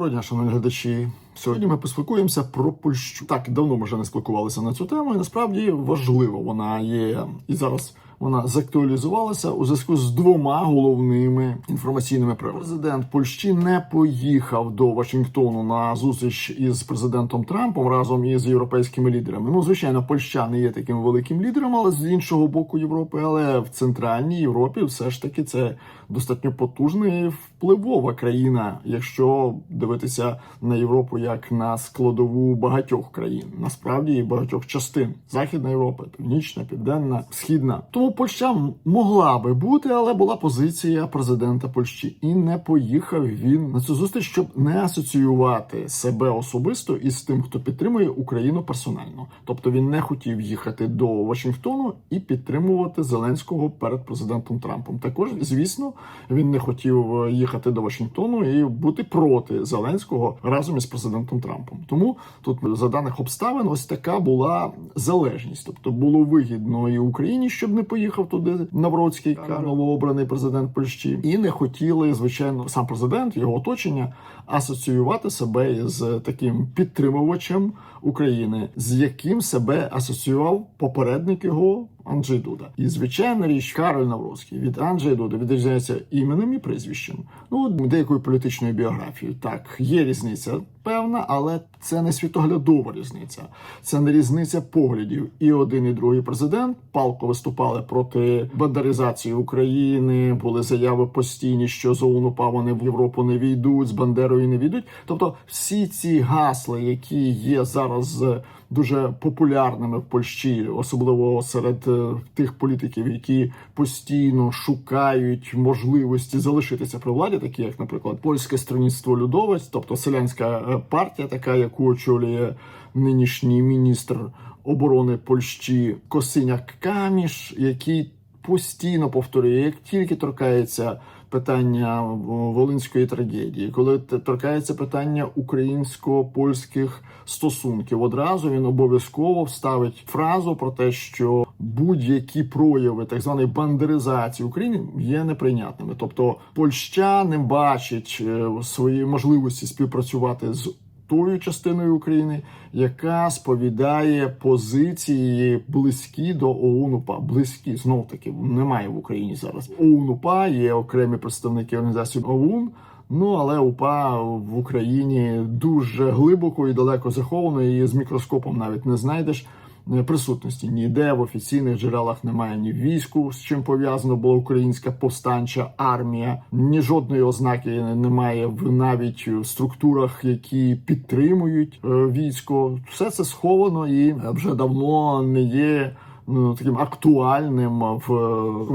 Доброго дня, шановні глядачі. Сьогодні ми поспілкуємося про Польщу. Так давно ми вже не спілкувалися на цю тему, і насправді важливо вона є і зараз. Вона закtuалізувалася у зв'язку з двома головними інформаційними приводами. Президент Польщі не поїхав до Вашингтону на зустріч із президентом Трампом разом із європейськими лідерами. Ну, звичайно, Польща не є таким великим лідером, але з іншого боку Європи. Але в центральній Європі все ж таки це достатньо потужна і впливова країна, якщо дивитися на Європу як на складову багатьох країн, насправді і багатьох частин Західна Європа, Північна, Південна, Східна. Тому Польща могла би бути, але була позиція президента Польщі, і не поїхав він на цю зустріч, щоб не асоціювати себе особисто із тим, хто підтримує Україну персонально. Тобто він не хотів їхати до Вашингтону і підтримувати Зеленського перед президентом Трампом. Також, звісно, він не хотів е, їхати до Вашингтону і бути проти Зеленського разом із президентом Трампом. Тому тут за даних обставин ось така була залежність. Тобто було вигідно і Україні, щоб не поїхав туди Навроцький, новообраний президент Польщі, і не хотіли, звичайно, сам президент, його оточення асоціювати себе із таким підтримувачем України, з яким себе асоціював попередник його. Анджей Дуда. І звичайна річ Кароль Навроцький від Анджея Дуда відрізняється іменем і прізвищем. Ну, деякою політичною біографією. Так, є різниця певна, але це не світоглядова різниця. Це не різниця поглядів. І один, і другий президент палко виступали проти бандаризації України. Були заяви постійні, що з ОУН-УПА вони в Європу не війдуть, з Бандерою не війдуть. Тобто, всі ці гасла, які є зараз дуже популярними в Польщі, особливо серед е, тих політиків, які постійно шукають можливості залишитися при владі, такі як, наприклад, польське строніцтво Людовець, тобто селянська е, партія, така яку очолює нинішній міністр оборони Польщі Косиняк Каміш, який постійно повторює, як тільки торкається питання волинської трагедії, коли торкається питання українсько-польських стосунків, одразу він обов'язково вставить фразу про те, що будь-які прояви так званої бандеризації України є неприйнятними. Тобто Польща не бачить е, свої можливості співпрацювати з тою частиною України, яка сповідає позиції близькі до ОУН-УПА. Близькі знов таки немає в Україні зараз. ОУНУПА є окремі представники організації ОУН. Ну але УПА в Україні дуже глибоко і далеко заховано, і з мікроскопом навіть не знайдеш присутності ніде в офіційних джерелах немає ні війську, з чим пов'язано була українська повстанча армія, ні жодної ознаки немає в навіть в структурах, які підтримують е, військо. Все це сховано і вже давно не є. Ну, Таким актуальним в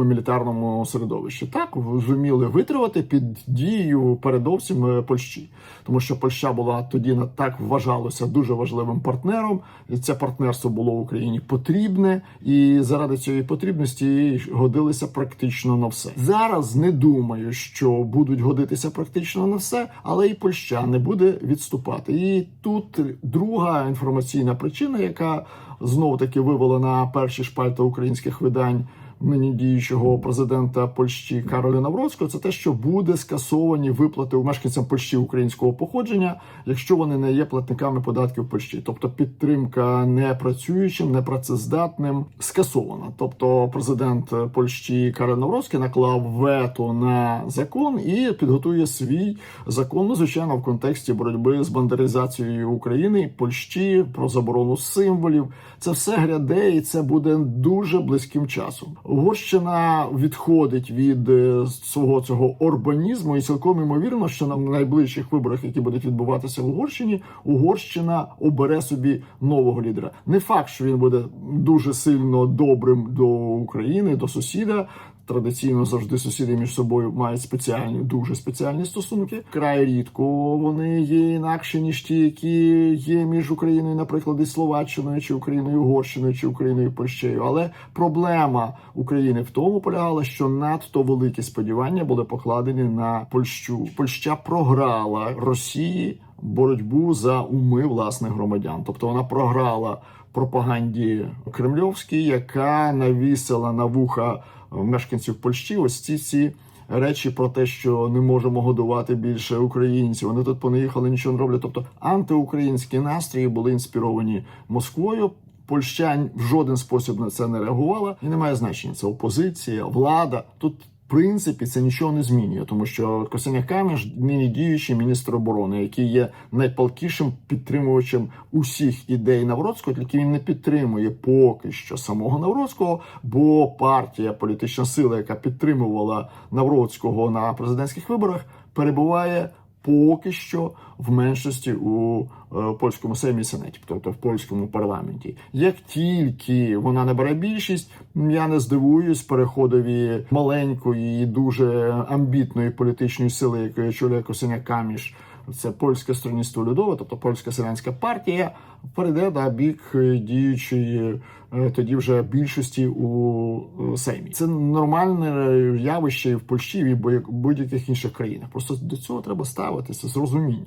е, мілітарному середовищі так зуміли витримати під дією передовсім е, Польщі, тому що Польща була тоді на так вважалося дуже важливим партнером. І це партнерство було Україні потрібне, і заради цієї потрібності годилися практично на все. Зараз не думаю, що будуть годитися практично на все, але і Польща не буде відступати. І тут друга інформаційна причина, яка знову таки вивела на перші шпальти українських видань нині діючого президента Польщі Кароля Навроцького, це те, що буде скасовані виплати мешканцям Польщі українського походження, якщо вони не є платниками податків Польщі, тобто підтримка непрацюючим, непрацездатним скасована. Тобто, президент Польщі Кароль Навроцький наклав вето на закон і підготує свій закон, ну, звичайно, в контексті боротьби з бандеризацією України, Польщі про заборону символів. Це все гряде, і це буде дуже близьким часом. Угорщина відходить від е, свого цього орбанізму, і цілком імовірно, що на найближчих виборах, які будуть відбуватися в Угорщині, Угорщина обере собі нового лідера. Не факт, що він буде дуже сильно добрим до України, до сусіда. Традиційно завжди сусіди між собою мають спеціальні, дуже спеціальні стосунки. Край рідко вони є інакші ніж ті, які є між Україною, наприклад, і Словаччиною, чи Україною, Угорщиною, чи Україною, Польщею. Але проблема України в тому полягала, що надто великі сподівання були покладені на Польщу. Польща програла Росії боротьбу за уми власних громадян, тобто вона програла пропаганді кремльовській, яка навісила на вуха мешканців Польщі ось ці всі речі про те, що не можемо годувати більше українців. Вони тут понаїхали, нічого не роблять. Тобто антиукраїнські настрої були інспіровані Москвою. Польща в жоден спосіб на це не реагувала, і немає значення. Це опозиція, влада. Тут принципі це нічого не змінює, тому що Костяня Каміш нині діючий міністр оборони, який є найпалкішим підтримувачем усіх ідей Навроцького, тільки він не підтримує поки що самого Навроцького, бо партія, політична сила, яка підтримувала Навроцького на президентських виборах, перебуває поки що в меншості у е, польському сеймі Сенеті, тобто в польському парламенті. Як тільки вона набере більшість, я не здивуюсь переходові маленької і дуже амбітної політичної сили, якою очолює Косиня Каміш. Це польське строніство людове, тобто польська селянська партія, перейде на бік е, діючої е, тоді вже більшості у е, Сеймі. Це нормальне явище в Польщі і в будь- будь-яких інших країнах. Просто до цього треба ставитися з розумінням.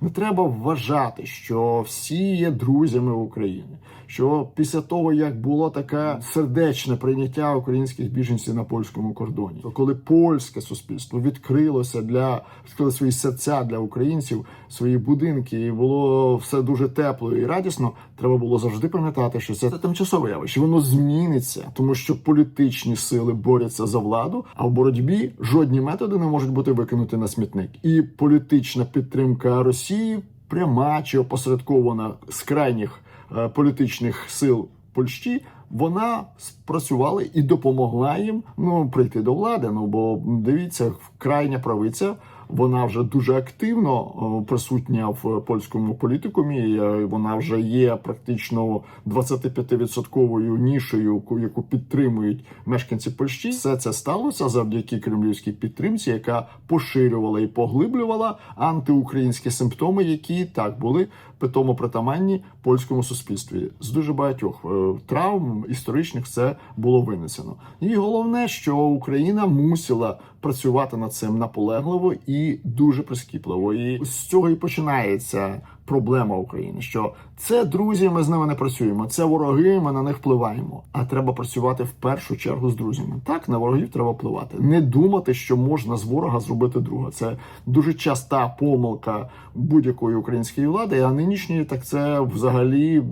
Не треба вважати, що всі є друзями України. Що після того, як було таке сердечне прийняття українських біженців на польському кордоні, то коли польське суспільство відкрилося для відкрило свої серця для українців, свої будинки, і було все дуже тепло і радісно, треба було завжди пам'ятати, що це тимчасове явище. Воно зміниться, тому що політичні сили борються за владу, а в боротьбі жодні методи не можуть бути викинуті на смітник. І політична підтримка Росії пряма чи опосередкована з крайніх е, політичних сил Польщі. Вона спрацювала і допомогла їм ну прийти до влади. Ну бо дивіться, крайня правиця. Вона вже дуже активно присутня в польському політикумі. е, Вона вже є практично 25% нішею, яку- підтримують мешканці Польщі. Все це сталося завдяки кремлівській підтримці, яка поширювала і поглиблювала антиукраїнські симптоми, які так були питомо притаманні польському суспільстві. З дуже багатьох е, травм історичних це було винесено. І головне, що Україна мусила працювати над цим наполегливо і дуже прискіпливо. І з цього і починається проблема України. Що це друзі, ми з ними не працюємо. Це вороги, ми на них впливаємо. А треба працювати в першу чергу з друзями. Так на ворогів треба впливати. Не думати, що можна з ворога зробити друга. Це дуже часта помилка будь-якої української влади. А нинішньої так це взагалі.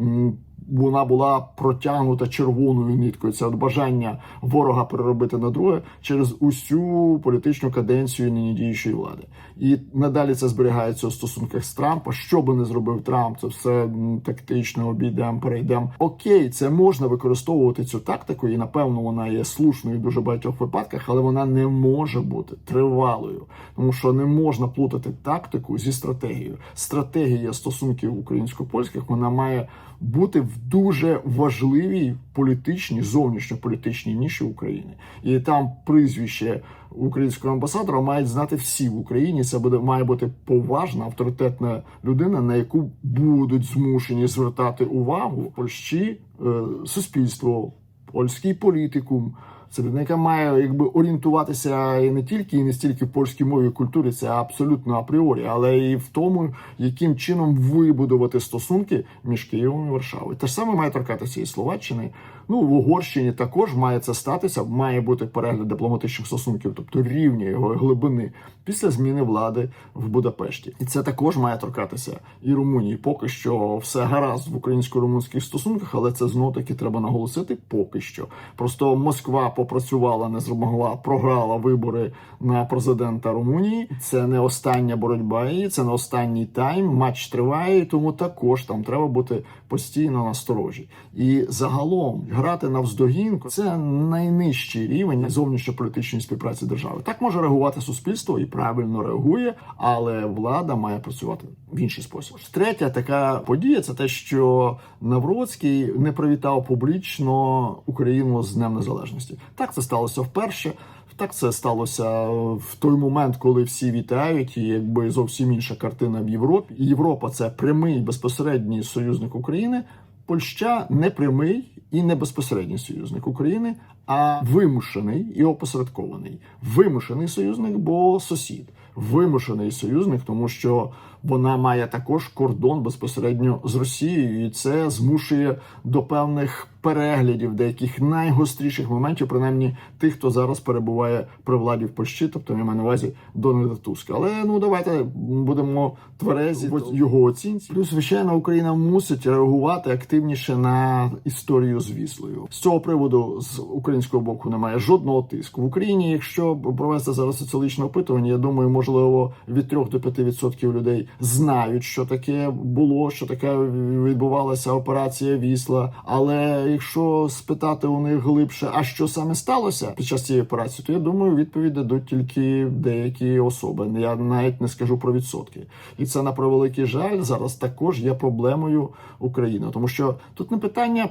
Вона була протягнута червоною ниткою. Це от бажання ворога переробити на друге через усю політичну каденцію нині діючої влади. І надалі це зберігається у стосунках з Трампа. Що би не зробив Трамп, це все тактично обійдемо, перейдемо. Окей, це можна використовувати цю тактику, і напевно вона є слушною в дуже багатьох випадках, але вона не може бути тривалою, тому що не можна плутати тактику зі стратегією. Стратегія стосунків українсько-польських вона має бути в дуже важливій політичній, зовнішньополітичній ніші України. І там прізвище українського амбасадора мають знати всі в Україні. Це буде має бути поважна авторитетна людина, на яку будуть змушені звертати увагу Польщі е, суспільство, польський політикум. Це людина, яка має якби орієнтуватися і не тільки і не стільки в польській мові і культурі, це абсолютно апріорі, але і в тому, яким чином вибудувати стосунки між Києвом і Варшавою. Те ж саме має торкатися і Словаччини. Ну в Угорщині також має це статися. Має бути перегляд дипломатичних стосунків, тобто рівня його глибини після зміни влади в Будапешті. І це також має торкатися і Румунії. Поки що все гаразд в українсько-румунських стосунках, але це знов таки треба наголосити. Поки що просто Москва попрацювала, не змогла, програла вибори на президента Румунії. Це не остання боротьба, і це не останній тайм. Матч триває, тому також там треба бути постійно насторожі. І загалом грати навздогін це найнижчий рівень зовнішньополітичної співпраці держави. Так може реагувати суспільство і правильно реагує, але влада має працювати в інший спосіб. Третя така подія це те, що Навроцький не привітав публічно Україну з Днем Незалежності. Так це сталося вперше. Так це сталося в той момент, коли всі вітають, і якби зовсім інша картина в Європі. Європа це прямий безпосередній союзник України. Польща не прямий і не безпосередній союзник України, а вимушений і опосередкований. Вимушений союзник, бо сусід. Вимушений союзник, тому що вона має також кордон безпосередньо з Росією, і це змушує до певних переглядів, деяких найгостріших моментів, принаймні тих, хто зараз перебуває при владі в Польщі, тобто я маю на увазі Дональда Туска. Але ну давайте будемо тверезі його оцінці. Плюс, звичайно, Україна мусить реагувати активніше на історію з Віслою. З цього приводу з українського боку немає жодного тиску в Україні. Якщо провести зараз соціологічне опитування, я думаю, можливо, від 3 до 5% людей знають, що таке було, що таке відбувалася операція Вісла. Але якщо спитати у них глибше, а що саме сталося під час цієї операції, то я думаю, відповідь дадуть тільки деякі особи. Я навіть не скажу про відсотки, і це на превеликий жаль зараз також є проблемою України, тому що тут не питання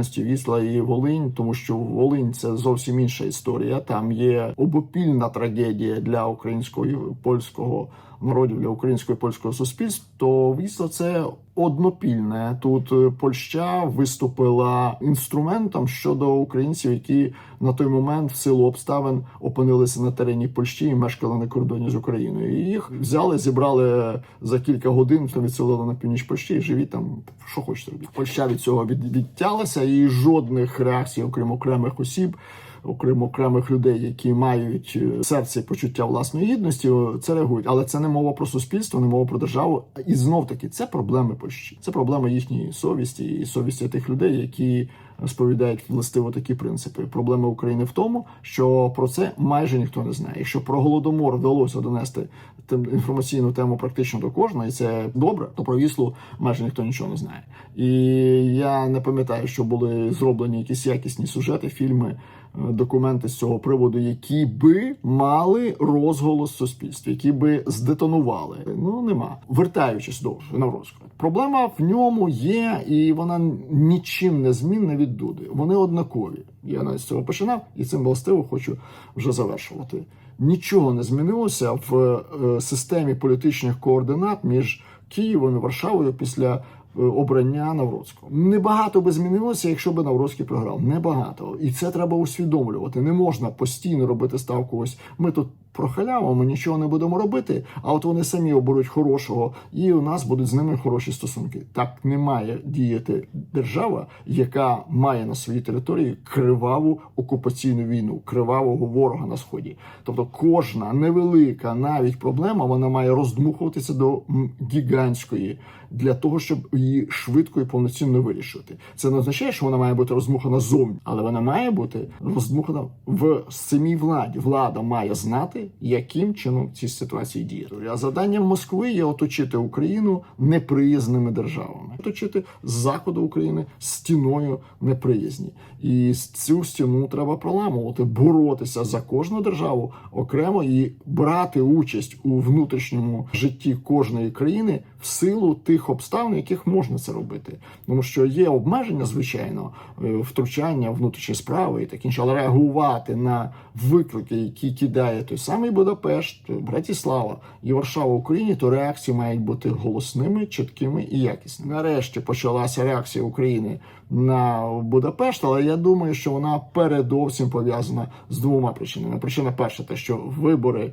паритетності Вісла і Волинь, тому що Волинь це зовсім інша історія. Там є обопільна трагедія для українського і польського народів для українського і польського суспільств, то Вісла це однопільне. Тут е, Польща виступила інструментом щодо українців, які на той момент в силу обставин опинилися на терені Польщі і мешкали на кордоні з Україною. І їх взяли, зібрали за кілька годин, відселили на північ Польщі і живі там, що хочете робіть. Польща від цього від, відтялася, і жодних реакцій, окрім окремих осіб окрім окремих людей, які мають е, серце і почуття власної гідності, це реагують. Але це не мова про суспільство, не мова про державу. І знов таки це проблеми Польщі. Це проблема їхньої совісті і совісті тих людей, які сповідають властиво такі принципи. Проблема України в тому, що про це майже ніхто не знає. Якщо про голодомор вдалося донести тим інформаційну тему практично до кожного, і це добре, то про віслу майже ніхто нічого не знає. І я не пам'ятаю, що були зроблені якісь якісні сюжети, фільми. Е, Документи з цього приводу, які би мали розголос в суспільстві, які би здетонували. Ну нема. Вертаючись до Навроцького, проблема в ньому є, і вона нічим не змінна від Дуди. Вони однакові. Я навіть з цього починав, і цим властиво хочу вже завершувати. Нічого не змінилося в е, системі політичних координат між Києвом і Варшавою після обрання Навроцького. Небагато би змінилося, якщо би Навроцький програв. Небагато. І це треба усвідомлювати. Не можна постійно робити ставку. Ось ми тут про халяву, ми нічого не будемо робити. А от вони самі оберуть хорошого, і у нас будуть з ними хороші стосунки. Так не має діяти держава, яка має на своїй території криваву окупаційну війну, кривавого ворога на сході. Тобто, кожна невелика навіть проблема вона має роздмухуватися до гігантської для того, щоб її швидко і повноцінно вирішити. Це не означає, що вона має бути розмухана зовні, але вона має бути роздмухана в самій владі. Влада має знати, яким чином в цій ситуації діяти. А завданням Москви є оточити Україну неприязними державами, оточити з заходу України стіною неприязні, і цю стіну треба проламувати, боротися за кожну державу окремо і брати участь у внутрішньому житті кожної країни в силу тих обставин, яких можна це робити, тому що є обмеження, звичайно, е, втручання внутрішні справи і так інше, але реагувати на виклики, які кидає той самий Будапешт, Братіслава і Варшава в Україні, то реакції мають бути голосними, чіткими і якісними. Нарешті почалася реакція України на Будапешт, але я думаю, що вона передовсім пов'язана з двома причинами. Причина перша, те, що вибори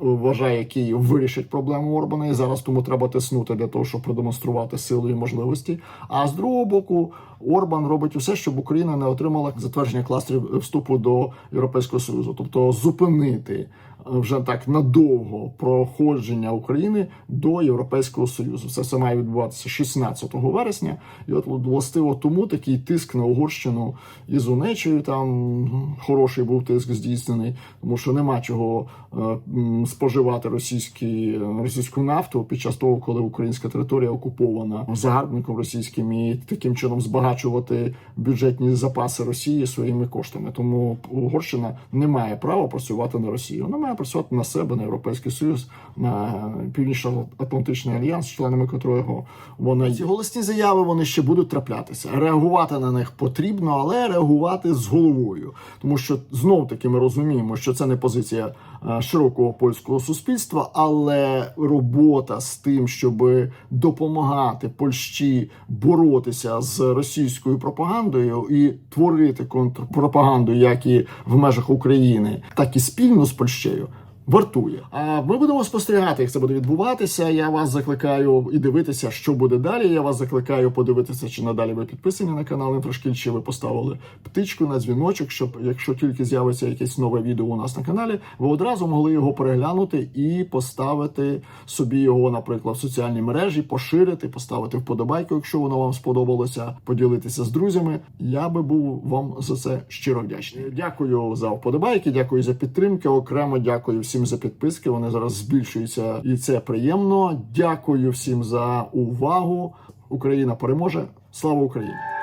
вважає Київ вирішить проблему Орбана, і зараз тому треба тиснути для того, щоб продемонструвати силу і можливості. А з другого боку, Орбан робить усе, щоб Україна не отримала затвердження кластерів вступу до Європейського союзу, тобто зупинити вже так надовго проходження України до Європейського союзу. Це все має відбуватися 16 вересня, і от властиво тому такий тиск на Угорщину із Унечею там хороший був тиск здійснений, тому що нема чого е, споживати російські російську нафту під час того, коли українська територія окупована загарбником російським і таким чином збагачувати бюджетні запаси Росії своїми коштами. Тому Угорщина не має права працювати на Росію. Вона має працювати на себе, на Європейський Союз, на Північно-Атлантичний альянс, членами котрого вона ці голосні заяви вони ще будуть траплятися. Реагувати на них потрібно, але реагувати з головою, тому що знов таки ми розуміємо, що це не позиція широкого польського суспільства, але робота з тим, щоб допомагати Польщі боротися з російською пропагандою і творити контрпропаганду, як і в межах України, так і спільно з Польщею. Вартує. А ми будемо спостерігати, як це буде відбуватися. Я вас закликаю і дивитися, що буде далі. Я вас закликаю подивитися, чи надалі ви підписані на канал Інфошкіль, чи ви поставили птичку на дзвіночок, щоб якщо тільки з'явиться якесь нове відео у нас на каналі, ви одразу могли його переглянути і поставити собі його, наприклад, в соціальній мережі, поширити, поставити вподобайку, якщо воно вам сподобалося, поділитися з друзями. Я би був вам за це щиро вдячний. Дякую за вподобайки, дякую за підтримки. Окремо дякую всім за підписки. Вони зараз збільшуються, і це приємно. Дякую всім за увагу. Україна переможе. Слава Україні!